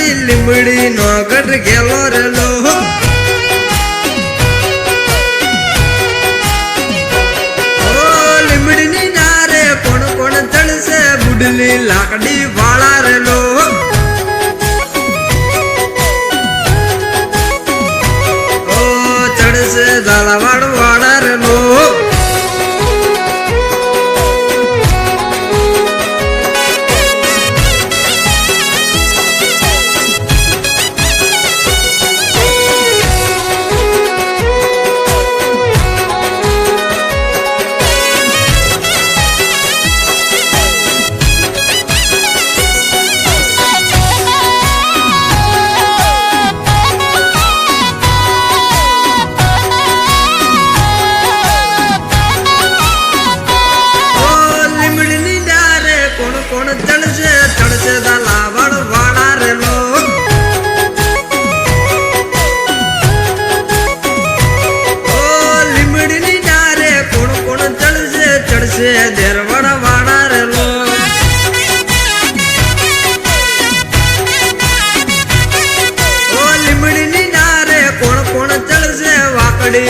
દી લીમડી નો ગઢ ગેલો રેલો. લીમડીની નારે કોણ કોણ ચડશે? બુડલી લાકડી વાળા રેલો. ચડશે ઝાલા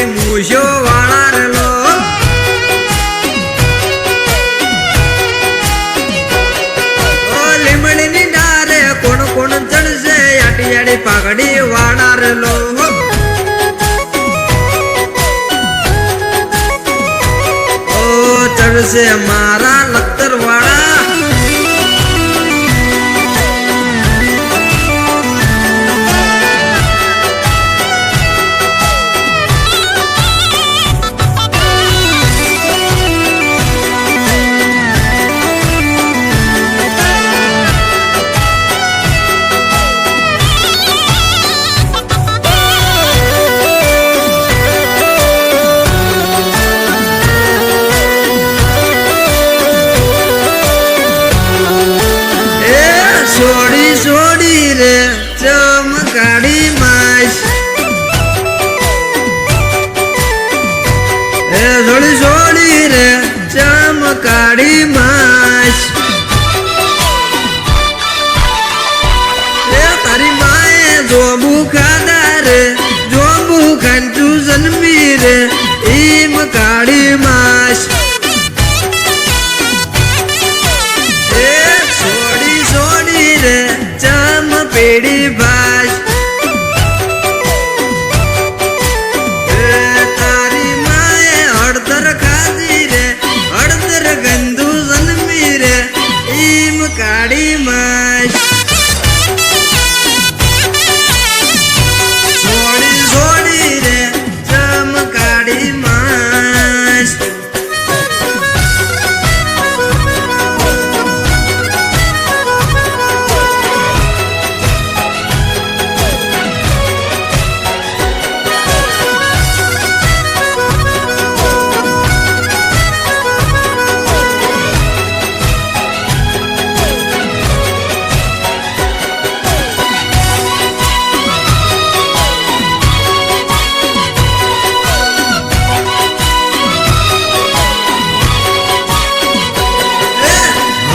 વાકડી મૂછો વાળા ઓ લીમડીની કોણ કોણ ચડશે આટી આડી પાઘડી વાળા રેલો. ઓ ચડશે મારા લખતર વાળા ચમકાડી માસ. એ તારી માએ જોબુ ખાધા રે, જોબુ ખાંચું જન્મી રે, ઈમ કાળી માસ. એ છોડી છોડી રે, ચમ પેડી ભાષ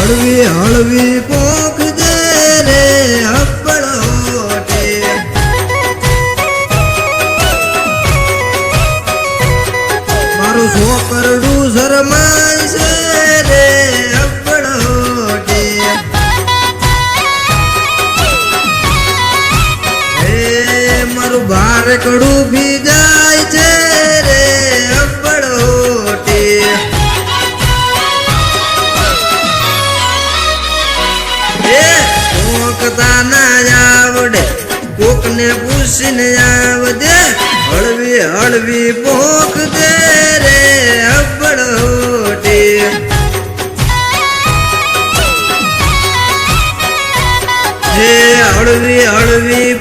હળવી હળવી પોખ દે રે હોટે મારું છોકરડું શરમાય છે રે હબ્બળ હોટે હે, મારું ભારે કડું ભી જાય છે કોકતા ના આવડે. કોકને પૂછીને આવજે. હળવી હળવી પોખ દે રે અબડ હોટી. હે હળવી હળવી